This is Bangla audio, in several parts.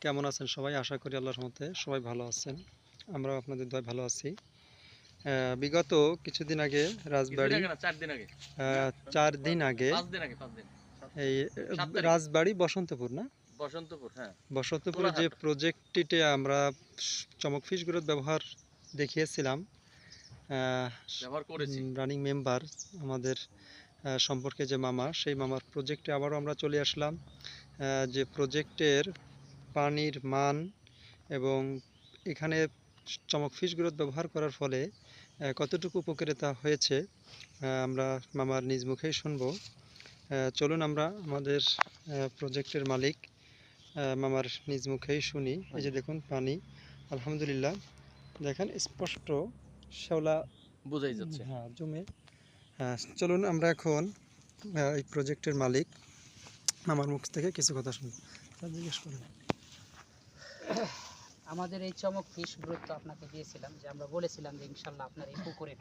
কেমন আছেন সবাই? আশা করি আল্লাহর মতে সবাই ভালো আছেন। আমরাও আপনাদের দয় ভালো আছি। বিগত কিছুদিন আগে রাজবাড়ি চার দিন আগে। এই রাজবাড়ি বসন্তপুর না? বসন্তপুর হ্যাঁ। বসন্তপুরে যে প্রজেক্টটিতে আমরা চমক ফিশ গ্রোথ ব্যবহার দেখিয়েছিলাম রানিং মেম্বার আমাদের সম্পর্কে যে মামা সেই মামার প্রজেক্টে আবারও আমরা চলে আসলাম। যে প্রজেক্টের পানির মান এবং এখানে চমক ফিশ গ্রোথ ব্যবহার করার ফলে কতটুকু উপকারিতা হয়েছে আমরা মামার নিজ মুখেই শুনব। চলুন আমরা আমাদের প্রজেক্টের মালিক মামার নিজ মুখেই শুনি। এই যে দেখুন পানি আলহামদুলিল্লাহ। দেখেন স্পষ্ট শ্যাওলা বোঝাই যাচ্ছে। হ্যাঁ জমে। হ্যাঁ চলুন আমরা এখন এই প্রজেক্টের মালিক আমার মুখ থেকে কিছু কথা শুনব। জিজ্ঞেস করেন। আমাদের এই চমক ফিশ গ্রুপ তো আপনাকে দিয়েছিলাম যে আমরা বলেছিলাম যে ইনশাল্লাহ আপনার এই পুকুরের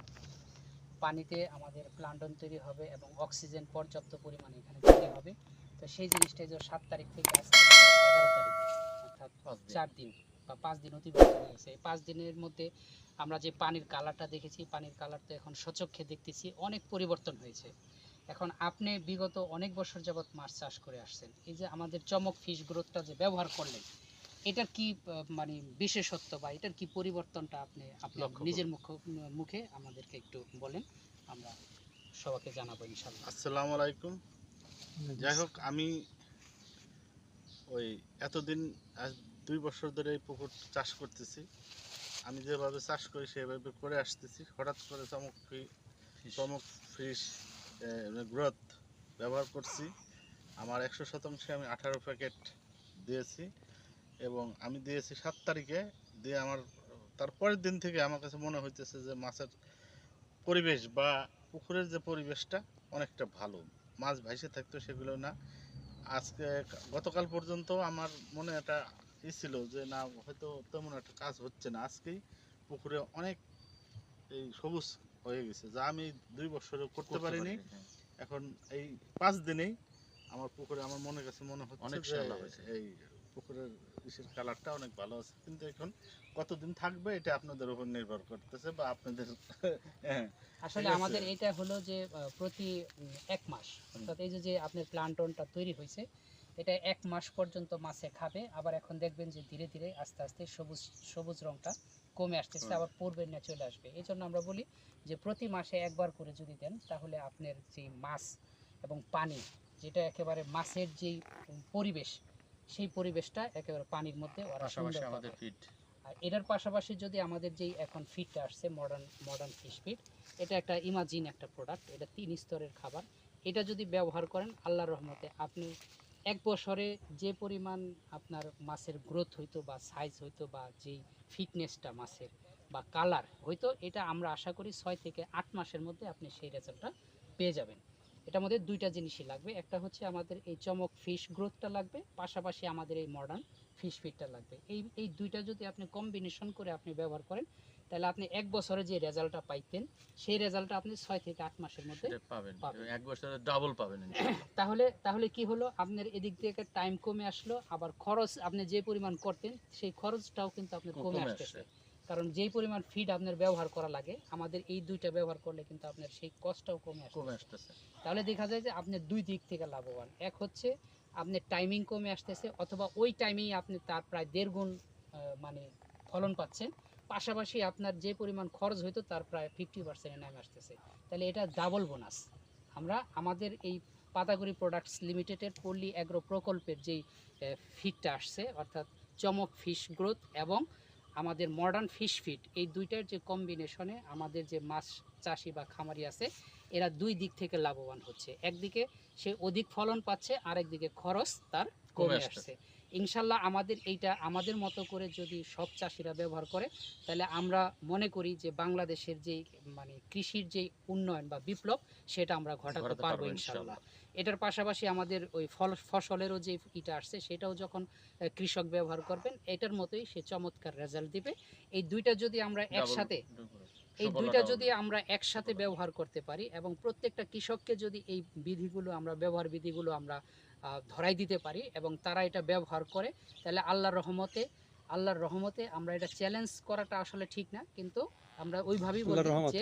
পানিতে আমাদের প্লান্টন তৈরি হবে এবং অক্সিজেন পর্যাপ্ত পরিমাণে এখানে তৈরি হবে। তো সেই জিনিসটাই যে সাত তারিখ থেকে আজকে এগারো তারিখ অর্থাৎ চার দিন বা পাঁচ দিন অতিবাহিত হয়েছে এই পাঁচ দিনের মধ্যে আমরা যে পানির কালারটা দেখেছি পানির কালার তো এখন সচক্ষে দেখতেছি অনেক পরিবর্তন হয়েছে। এখন আপনি বিগত অনেক বছর যাবত মাছ চাষ করে আসছেন। এই যে আমাদের চমক ফিশ গ্রোথটা যে ব্যবহার করলেন এটার কি আহ, মানে বিশেষত্ব বা এটার কি পরিবর্তনটা আপনি আপনার নিজের মুখ মুখে আমাদেরকে একটু বলেন আমরা সবাইকে জানাব ইনশাল্লাহ আসসালামু আলাইকুম। যাই হোক আমি ওই এতদিন দুই বছর ধরে এই পুকুর চাষ করতেছি। আমি যেভাবে চাষ করি সেভাবে করে আসতেছি। হঠাৎ করে চমক চমক ফিশ গ্রোথ ব্যবহার করছি। আমার একশো শতাংশে আমি আঠারো প্যাকেট দিয়েছি। এবং আমি দিয়েছি সাত তারিখে দিয়ে আমার তারপরের দিন থেকে আমার কাছে মনে হইতেছে যে মাছের পরিবেশ বা পুকুরের যে পরিবেশটা অনেকটা ভালো। মাছ ভাইসে থাকতো সেগুলো না। আজকে গতকাল পর্যন্ত আমার মনে একটা ই ছিল যে না হয়তো তেমন একটা কাজ হচ্ছে না। আজকেই পুকুরে অনেক এই সবুজ হয়ে গেছে যা আমি দুই বছরে করতে পারিনি। হ্যাঁ। এখন এই পাঁচ দিনেই আমার পুকুরে আমার মনে কাছে মনে হচ্ছে অনেক এই পুকুরের ইসের কালারটা অনেক ভালো আছে। কিন্তু এখন কতদিন থাকবে এটা আপনাদের উপর নির্ভর করতেছে বা আপনাদের হ্যাঁ আসলে আমাদের এটা হলো যে প্রতি এক মাস। অর্থাৎ এই যে যে আপনার প্লান্টনটা তৈরি হয়েছে এটা এক মাস পর্যন্ত মাছে খাবে। আবার এখন দেখবেন যে ধীরে ধীরে আস্তে আস্তে সবুজ সবুজ রংটা কমে আসতেছে আবার পূর্বের না চলে আসবে। এই জন্য আমরা বলি যে প্রতি মাসে একবার করে যদি দেন তাহলে আপনার যে মাছ এবং পানি যেটা একেবারে মাছের যেই পরিবেশ সেই পরিবেশটা একেবারে পানির মধ্যে পাশাপাশি আমাদের। আর এটার পাশাপাশি যদি আমাদের যেই এখন ফিডটা আসছে মডার্ন মডার্ন ফিশ ফিড এটা একটা ইমাজিন একটা প্রোডাক্ট এটা তিন স্তরের খাবার। এটা যদি ব্যবহার করেন আল্লাহর রহমতে আপনি এক বছরে যে পরিমাণ আপনার মাছের গ্রোথ হইতো বা সাইজ হইতো বা যেই ফিটনেসটা মাছের বা কালার হয়তো এটা আমরা আশা করি ছয় থেকে আট মাসের মধ্যে আপনি সেই রেজাল্টটা পেয়ে যাবেন। এটার মধ্যে দুইটা জিনিসই লাগবে। একটা হচ্ছে আমাদের এই চমক ফিশ গ্রোথটা লাগবে পাশাপাশি আমাদের এই মডার্ন ফিশ ফিডটা লাগবে। এই এই দুইটা যদি আপনি কম্বিনেশন করে আপনি ব্যবহার করেন তাহলে আপনি এক বছরে যে রেজাল্টটা পাইতেন সেই রেজাল্টটা আপনি ছয় থেকে আট মাসের মধ্যে পাবেন পাবেন। এক বছরে ডাবল পাবেন তাহলে তাহলে কি হলো? আপনার এদিক থেকে টাইম কমে আসলো আবার খরচ আপনি যে পরিমাণ করতেন সেই খরচটাও কিন্তু আপনার কমে আসতেছে। কারণ যেই পরিমাণ ফিড আপনার ব্যবহার করা লাগে আমাদের এই দুইটা ব্যবহার করলে কিন্তু আপনার সেই কষ্টটাও কমে আসে। কমে আসতেছে। তাহলে দেখা যায় যে আপনি দুই দিক থেকে লাভবান। এক হচ্ছে আপনার টাইমিং কমে আসতেছে অথবা ওই টাইমেই আপনি তার প্রায় দেড় গুণ মানে ফলন পাচ্ছেন। পাশাপাশি আপনার যে পরিমাণ খরচ হইতো তার প্রায় ফিফটি পার্সেন্টে নেমে আসতেছে। তাহলে এটা ডাবল বোনাস আমরা আমাদের এই পাতাগুড়ি প্রোডাক্টস লিমিটেডের পল্লী অ্যাগ্রো প্রকল্পের যেই ফিডটা আসছে অর্থাৎ চমক ফিশ গ্রোথ এবং আমাদের মডার্ন ফিশ ফিড এই দুইটার যে কম্বিনেশনে আমাদের যে মাছ চাষি বা খামারি আছে এরা দুই দিক থেকে লাভবান হচ্ছে। একদিকে সে অধিক ফলন পাচ্ছে আরেকদিকে খরচ তার কমে আসছে। ইনশাল্লাহ আমাদের এইটা আমাদের মতো করে যদি সব চাষিরা ব্যবহার করে তাহলে আমরা মনে করি যে বাংলাদেশের যে মানে কৃষির যে উন্নয়ন বা বিপ্লব সেটা আমরা ঘটাতে পারব ইনশাল্লাহ। এটার পাশাপাশি আমাদের ওই ফল ফসলেরও যে ইটা আসছে সেটাও যখন কৃষক ব্যবহার করবেন এটার মতোই সে চমৎকার রেজাল্ট দিবে। এই দুইটা যদি আমরা একসাথে এই দুইটা যদি আমরা একসাথে ব্যবহার করতে পারি এবং প্রত্যেকটা কৃষককে যদি এই বিধিগুলো আমরা ব্যবহার বিধিগুলো আমরা ধরাই দিতে পারি এবং তারা এটা ব্যবহার করে তাহলে আল্লাহর রহমতে আল্লাহর রহমতে আমরা এটা চ্যালেঞ্জ করাটা আসলে ঠিক না। কিন্তু আমরা ওইভাবেই বলি আল্লাহর যে রহমতে।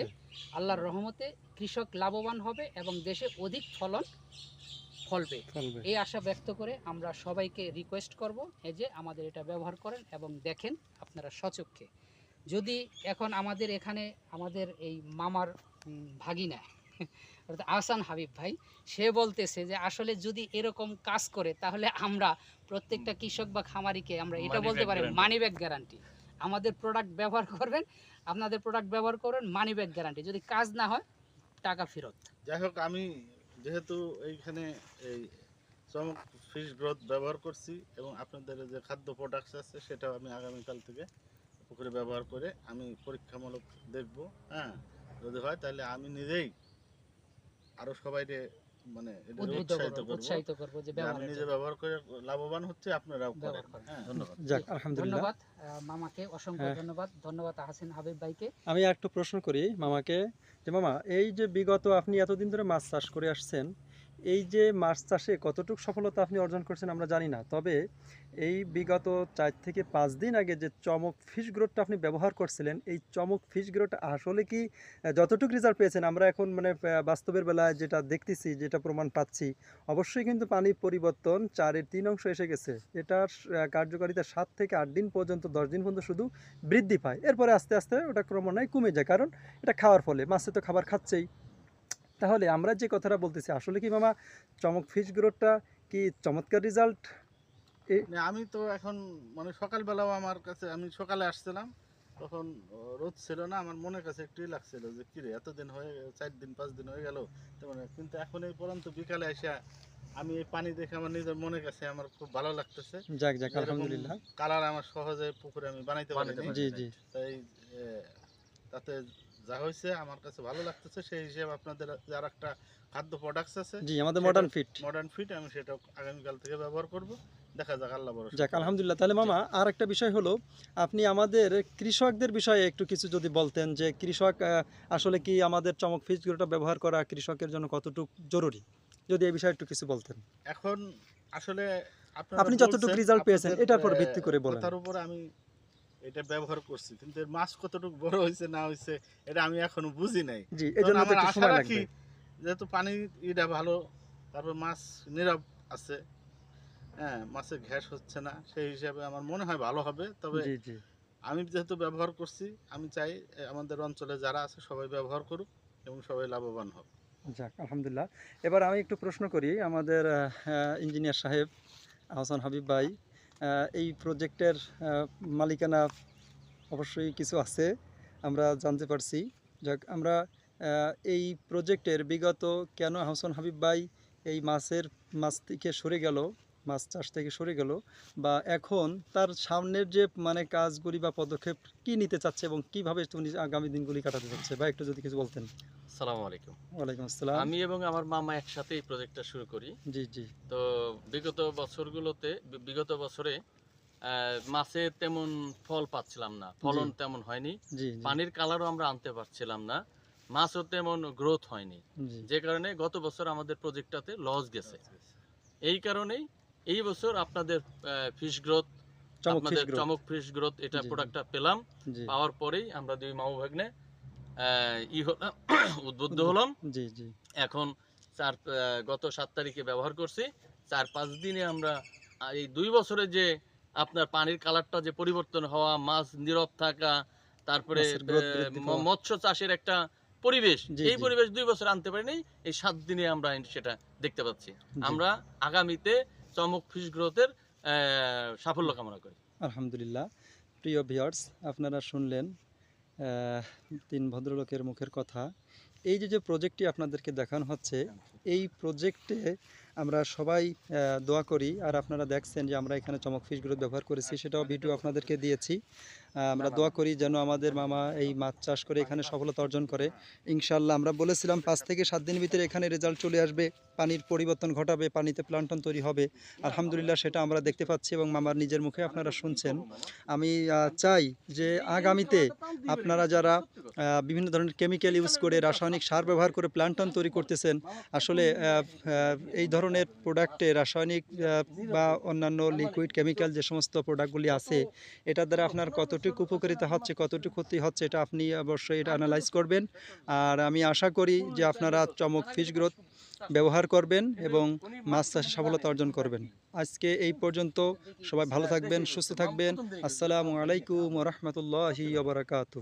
আল্লাহর রহমতে কৃষক লাভবান হবে এবং দেশে অধিক ফলন ফলবে। এই আশা ব্যক্ত করে আমরা সবাইকে রিকোয়েস্ট করব এই যে আমাদের এটা ব্যবহার করেন এবং দেখেন আপনারা সচক্ষে। যদি এখন আমাদের এখানে আমাদের এই মামার ভাগিনা অর্থাৎ আহসান হাবিব ভাই সে বলতেছে যে আসলে যদি এরকম কাজ করে তাহলে আমরা প্রত্যেকটা কৃষক বা খামারিকে আমরা এটা বলতে পারি। মানি ব্যাগ গ্যারান্টি আমাদের প্রোডাক্ট ব্যবহার করবেন, আপনাদের প্রোডাক্ট ব্যবহার করবেন মানি ব্যাগ গ্যারান্টি যদি কাজ না হয়, টাকা ফেরত। যাই হোক, আমি যেহেতু এইখানে এই চমক ফিশ গ্রোথ ব্যবহার করছি এবং আপনাদের যে খাদ্য প্রোডাক্টস আছে, সেটাও আমি আগামীকাল থেকে পুকুরে ব্যবহার করে আমি পরীক্ষামূলক দেখব হ্যাঁ? যদি হয়, তাহলে আমি নিজেই আরও সবাইকে মানে উৎসাহিত করব করব। উৎসাহিত করব যে আমি নিজে ব্যবহার করে লাভবান হচ্ছে আপনারাও করেন। করেন। হ্যাঁ ধন্যবাদ। যাক আলহামদুলিল্লাহ। ধন্যবাদ মামাকে অসংখ্য হ্যাঁ। ধন্যবাদ। ধন্যবাদ আহসিন হাবিব ভাইকে। আমি একটু প্রশ্ন করি মামাকে যে মামা এই যে বিগত আপনি এতদিন ধরে মাছ চাষ করে আসছেন এই যে মাছ চাষে কতটুকু সফলতা আপনি অর্জন করছেন আমরা জানি না, তবে এই বিগত চার থেকে পাঁচ দিন আগে যে চমক ফিশ গ্রোথটা আপনি ব্যবহার করছিলেন, এই চমক ফিশ গ্রোথটা আসলে কি যতটুকু রেজাল্ট পেয়েছেন, আমরা এখন মানে বাস্তবের বেলায় যেটা দেখতেছি, যেটা প্রমাণ পাচ্ছি, অবশ্যই কিন্তু পানি পরিবর্তন চারের তিন অংশ এসে গেছে। এটার কার্যকারিতা সাত থেকে আট দিন পর্যন্ত, দশ দিন পর্যন্ত শুধু বৃদ্ধি পায়। এরপরে আস্তে আস্তে ওটা ক্রমান্বয়ে কমে যায়, কারণ এটা খাওয়ার ফলে, মাছে তো খাবার খাচ্ছেই। তাহলে আমরা যে কথাটা বলতেছি আসলে কি মামা চমক ফিশ গ্রোথটা কি চমৎকার রেজাল্ট আমি তো এখন মানে সকালবেলাও আমার কাছে আমি সকালে আসছিলাম তখন রোদ ছিল না আমার মনের কাছে একটু লাগছিল যে কিরে এতদিন হয়ে চার দিন পাঁচ দিন হয়ে গেল মানে কিন্তু এখন এই পর্যন্ত বিকালে এসে আমি এই পানি দেখে আমার নিজের মনে কাছে আমার খুব ভালো লাগতেছে। যাক যাক আলহামদুলিল্লাহ। কালার আমার সহজে পুকুরে আমি বানাইতে জি জি। তাই তাতে যা হয়েছে আমার কাছে ভালো লাগতেছে সেই হিসেবে আপনাদের যার একটা খাদ্য প্রোডাক্টস আছে জি আমাদের মডার্ন ফিট মডার্ন ফিট আমি সেটা আগামীকাল থেকে ব্যবহার করব। দেখা যাক আল্লাহ বড় যাক আলহামদুলিল্লাহ। তাহলে মামা আর একটা বিষয় হলো আপনি আমাদের কৃষকদের বিষয়ে একটু কিছু যদি বলতেন যে কৃষক আসলে কি আমাদের চমক ফিজগুলোটা ব্যবহার করা কৃষকের জন্য কতটুকু জরুরি? যদি এই বিষয়ে একটু কিছু বলতেন। এখন আসলে আপনি যতটুকু result পেয়েছেন, এটার উপর ভিত্তি করে বলেন। কথার উপর আমি এটা ব্যবহার করছি কিন্তু এর মাছ কতটুকু বড় হয়েছে না হয়েছে এটা আমি এখনও বুঝি নাই। জি এই জন্য আমরা একটু আশা সময় রাখি লাগবে। যেহেতু পানি এটা ভালো তারপর মাছ নীরব আছে হ্যাঁ মাছের ঘ্যাস হচ্ছে না সেই হিসাবে আমার মনে হয় ভালো হবে তবে জি জি। আমি যেহেতু ব্যবহার করছি আমি চাই আমাদের অঞ্চলে যারা আছে সবাই ব্যবহার করুক এবং সবাই লাভবান হোক। যাক আলহামদুলিল্লাহ। এবার আমি একটু প্রশ্ন করি আমাদের ইঞ্জিনিয়ার সাহেব আহসান হাবিব ভাই এই প্রজেক্টের মালিকানা অবশ্যই কিছু আছে, আমরা জানতে পারছি। যাক, আমরা এই প্রজেক্টের বিগত কেন হাসান হাবিব ভাই এই মাছের মাছ থেকে সরে গেল মাছ চাষ থেকে সরে গেল বা এখন তার সামনের যে মানে কাজগুলি বা পদক্ষেপ কি নিতে চাচ্ছে এবং কীভাবে উনি আগামী দিনগুলি কাটাতে চাচ্ছে? বা একটু যদি কিছু বলতেন। সালাম আলাইকুম। ওয়ালাইকুম আসসালাম। আমি এবং আমার মামা একসাথে এই প্রজেক্টটা শুরু করি। জি জি। তো বিগত বছরগুলোতে বিগত বছরে মাছে তেমন ফল পাচ্ছিলাম না। ফলন তেমন হয়নি। পানির কালারও আমরা আনতে পারছিলাম না। মাছও তেমন গ্রোথ হয়নি। যে কারণে গত বছর আমাদের প্রজেক্টটাতে লস গেছে। এই কারণেই এই বছর আপনাদের ফিশ গ্রোথ আপনাদের চমক ফিশ গ্রোথ এটা। প্রোডাক্টটা পেলাম। পাওয়ার পরেই আমরা দুই মামু ভাগ্নে ই উদ্বুদ্ধ হলাম। জি জি। এখন চার গত সাত তারিখে ব্যবহার করছি। চার পাঁচ দিনে আমরা এই দুই বছরে যে আপনার পানির কালারটা যে পরিবর্তন হওয়া মাছ নীরব থাকা তারপরে। মৎস্য চাষের একটা পরিবেশ। এই পরিবেশ দুই বছর আনতে পারিনি এই সাত দিনে আমরা সেটা দেখতে পাচ্ছি। আমরা আগামীতে চমক ফিশ গ্রোথের সাফল্য কামনা করি। আলহামদুলিল্লাহ। প্রিয় ভিয়ার্স আপনারা শুনলেন তিন ভদ্রলোকের মুখের কথা। এই যে যে প্রজেক্টটি আপনাদেরকে দেখানো হচ্ছে, এই প্রজেক্টে আমরা সবাই দোয়া করি। আর আপনারা দেখছেন যে আমরা এখানে চমক ফিশগুলো ব্যবহার করেছি, সেটাও ভিডিও আপনাদেরকে দিয়েছি। আমরা দোয়া করি যেন আমাদের মামা এই মাছ চাষ করে এখানে সফলতা অর্জন করে। ইনশাল্লাহ আমরা বলেছিলাম, পাঁচ থেকে সাত দিনের ভিতরে এখানে রেজাল্ট চলে আসবে, পানির পরিবর্তন ঘটাবে, পানিতে প্লান্টন তৈরি হবে। আলহামদুলিল্লাহ সেটা আমরা দেখতে পাচ্ছি এবং মামার নিজের মুখে আপনারা শুনছেন। আমি চাই যে আগামীতে আপনারা যারা বিভিন্ন ধরনের কেমিক্যাল ইউজ করে রাসায়নিক সার ব্যবহার করে প্লান্টন তৈরি করতেছেন, আসলে এই ধরনের প্রোডাক্টে রাসায়নিক বা অন্যান্য লিকুইড কেমিক্যাল যে সমস্ত প্রোডাক্টগুলি আছে, এটার দ্বারা আপনার কতটুকু উপকারিতা হচ্ছে, কতটুকু ক্ষতি হচ্ছে, এটা আপনি অবশ্যই এটা অ্যানালাইজ করবেন। আর আমি আশা করি যে আপনারা চমক ফিশ গ্রোথ ব্যবহার করবেন এবং মাছ চাষে সফলতা অর্জন করবেন। আজকে এই পর্যন্ত সবাই ভালো থাকবেন, সুস্থ থাকবেন। আসসালামু আলাইকুম রহমতুল্লাহি বারাকাতু